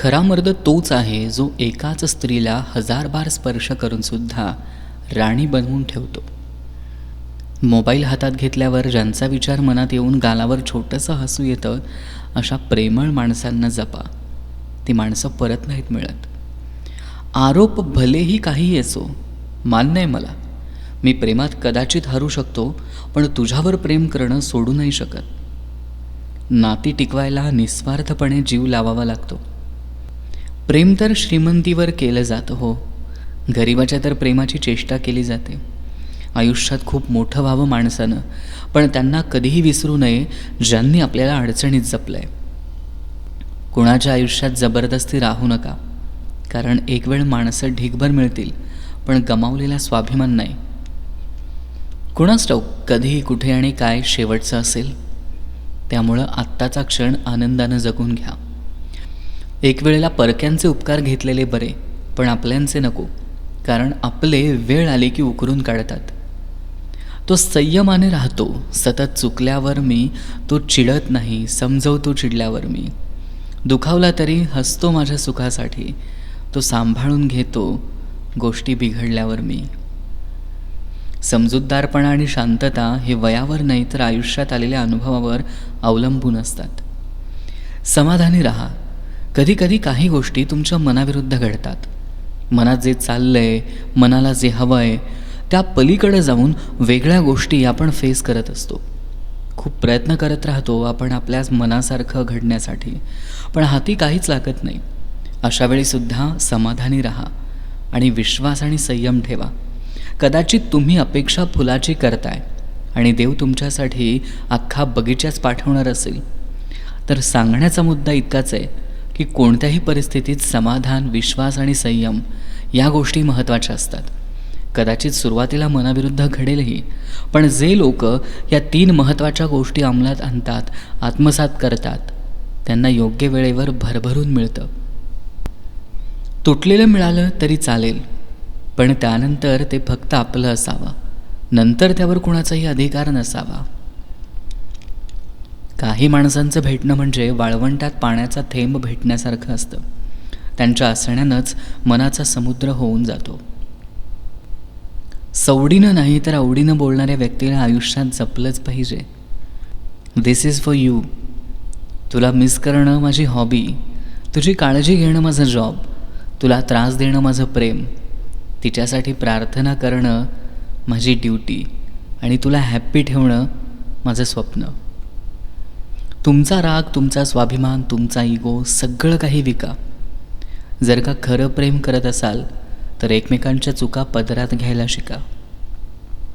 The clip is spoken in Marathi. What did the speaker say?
खरा मर्द तोच आहे जो एकाच स्त्रीला हजार बार स्पर्श करूनसुद्धा राणी बनवून ठेवतो. मोबाईल हातात घेतल्यावर ज्यांचा विचार मनात येऊन गालावर छोटंसं हसू येतं अशा प्रेमळ माणसांना जपा. ती माणसं परत नाहीत मिळत. आरोप भलेही काही असो मान्य आहे मला. मी प्रेमात कदाचित हरू शकतो पण तुझ्यावर प्रेम करणं सोडू नाही शकत. नाती टिकवायला निस्वार्थपणे जीव लावावा लागतो. प्रेम तर श्रीमंतीवर केलं जातं हो. गरिबाच्या तर प्रेमाची चेष्टा केली जाते. आयुष्यात खूप मोठं व्हावं माणसानं पण त्यांना कधीही विसरू नये ज्यांनी आपल्याला अडचणीत जपलं आहे कुणाच्या आयुष्यात जबरदस्ती राहू नका. कारण एक वेळ माणसं ढीगभर मिळतील पण गमावलेला स्वाभिमान नाही. कुणाच ठाऊक कधी कुठे आणि काय शेवटचं असेल त्यामुळं आत्ताचा क्षण आनंदानं जगून घ्या. एक वेळेला परक्यांचे उपकार घेतलेले बरे पण आपल्यांचे नको कारण आपले वेळ आले की उकरून काढतात. तो संयमाने राहतो सतत चुकल्यावर मी तो चिडत नाही समजवतो चिडल्यावर मी. दुखावला तरी हसतो माझ्या सुखासाठी तो सांभाळून घेतो गोष्टी बिघडल्यावर मी. समजूतदारपणा आणि शांतता हे वयावर नाही तर आयुष्यात आलेल्या अनुभवावर अवलंबून असतात. समाधानी राहा कधी कधी काही गोष्टी तुमच्या मनाविरुद्ध घडतात. मनात जे चाललंय मनाला जे हवं आहे त्या पलीकडे जाऊन वेगळ्या गोष्टी आपण फेस करत असतो. खूप प्रयत्न करत राहतो आपण आपल्याच मनासारखं घडण्यासाठी. पण हाती काहीच लागत नाही. अशा वेळीसुद्धा समाधानी राहा आणि विश्वास आणि संयम ठेवा. कदाचित तुम्ही अपेक्षा फुलाची करताय आणि देव तुमच्यासाठी अख्खा बगीचाच पाठवणार असेल. तर सांगण्याचा मुद्दा इतकाच आहे की कोणत्याही परिस्थितीत समाधान विश्वास आणि संयम या गोष्टी महत्त्वाच्या असतात. कदाचित सुरुवातीला मनाविरुद्ध घडेलही पण जे लोक या तीन महत्त्वाच्या गोष्टी अंमलात आणतात आत्मसात करतात त्यांना योग्य वेळेवर भरभरून मिळतं. तुटलेलं मिळालं तरी चालेल पण त्यानंतर ते फक्त आपलं असावं. नंतर त्यावर कुणाचाही अधिकार नसावा. काही माणसांचं भेटणं म्हणजे वाळवंटात पाण्याचा थेंब भेटण्यासारखं असतं. त्यांच्या असण्यानंच मनाचा समुद्र होऊन जातो. सवडीनं नाही तर आवडीनं बोलणाऱ्या व्यक्तीला आयुष्यात जपलंच पाहिजे. दिस इज फॉर यू तुला मिस करणं माझी हॉबी तुझी काळजी घेणं माझं जॉब तुला त्रास देणं माझं प्रेम. तिच्यासाठी प्रार्थना करणं माझी ड्युटी आणि तुला हॅप्पी ठेवणं माझं स्वप्न. तुमचा राग तुमचा स्वाभिमान तुमचा इगो सगळं काही विका. जर का खरं प्रेम करत असाल तर एकमेकांच्या चुका पदरात घ्यायला शिका.